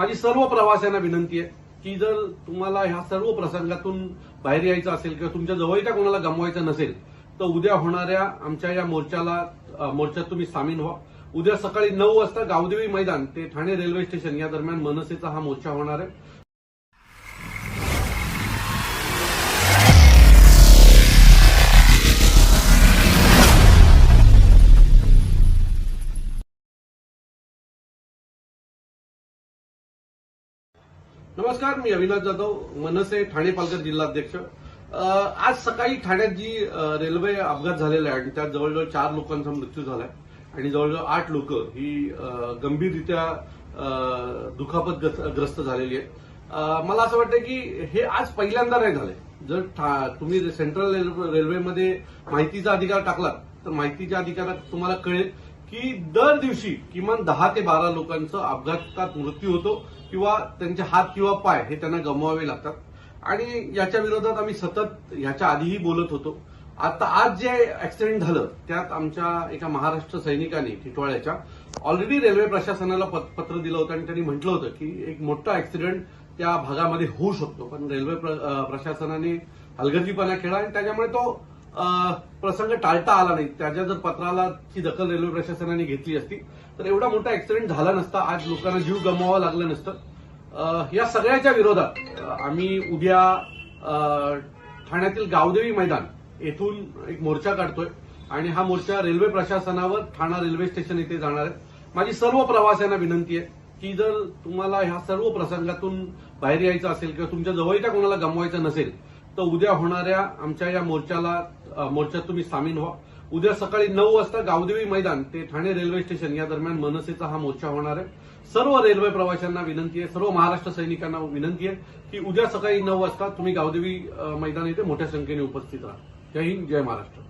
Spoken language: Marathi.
माझी सर्व प्रवाशांना विनंती आहे की जर तुम्हाला ह्या सर्व प्रसंगातून बाहेर यायचं असेल किंवा तुमच्या जवळच्या कोणाला गमवायचं नसेल तर उद्या होणाऱ्या आमच्या या मोर्चाला मोर्चात तुम्ही सामील व्हा. उद्या सकाळी नऊ वाजता गावदेवी मैदान ते ठाणे रेल्वे स्टेशन या दरम्यान मनसेचा हा मोर्चा होणार आहे. नमस्कार मी अविनाश जाधव मनसे ठाणे पालघर जिल्हाध्यक्ष. आज सकाळी ठाण्यात जी रेल्वे अपघात झालेला आहे आणि त्यात जवळजवळ चार लोकांचा मृत्यू झालाय आणि जवळजवळ आठ लोक ही गंभीररित्या दुखापत ग्रस्त झालेली आहे मला असं वाटतं की हे आज पहिल्यांदा नाही झालंय. जर ठा- तुम्ही सेंट्रल रेल्वे- रेल्वेमध्ये माहितीचा अधिकार टाकलात तर माहितीच्या अधिकारात तुम्हाला कळेल की दर दिवशी किमान दहा ते बारा लोकांचा अपघातात मृत्यू होतो किंवा त्यांचे हात किंवा पाय हे त्यांना गमवावे लागतात. आणि याच्या विरोधात आम्ही सतत ह्याच्या आधीही बोलत होतो. आता आज जे ऍक्सिडेंट झालं त्यात आमच्या एका महाराष्ट्र सैनिकाने टिटवाळ्याच्या ऑलरेडी रेल्वे प्रशासनाला पत- पत्र दिलं होतं आणि त्यांनी म्हटलं होतं की एक मोठा ऍक्सिडेंट त्या भागामध्ये होऊ शकतो. पण रेल्वे प्र- प्रशासनाने हलगर्जीपणा केला आणि त्याच्यामुळे तो प्रसंग टाळता आला नाही. त्याच्या जर पत्राला ची दखल रेल्वे प्रशासनाने घेतली असती तर एवढा मोठा ऍक्सिडेंट झाला नसता. आज लोकांना जीव गमवावा लागलं नसतं. या सगळ्याच्या विरोधात आम्ही उद्या ठाण्यातील गावदेवी मैदान येथून एक मोर्चा काढतोय आणि हा मोर्चा रेल्वे प्रशासनावर ठाणा रेल्वे स्टेशन इथे जाणार आहे. माझी सर्व प्रवाशांना विनंती आहे की जर तुम्हाला ह्या सर्व प्रसंगातून बाहेर यायचं असेल किंवा तुमच्या जवळच्या कोणाला गमवायचं नसेल तर उद्या होणाऱ्या आमच्या या मोर्चाला मोर्चात तुम्ही सामील व्हा. उद्या सकाळी नऊ वाजता गावदेवी मैदान ते ठाणे रेल्वे स्टेशन या दरम्यान मनसेचा हा मोर्चा होणार आहे. सर्व रेल्वे प्रवाशांना विनंती आहे सर्व महाराष्ट्र सैनिकांना विनंती आहे की उद्या सकाळी नऊ वाजता तुम्ही गावदेवी मैदान इथे मोठ्या संख्येने उपस्थित राहा. जय हिंद जय महाराष्ट्र.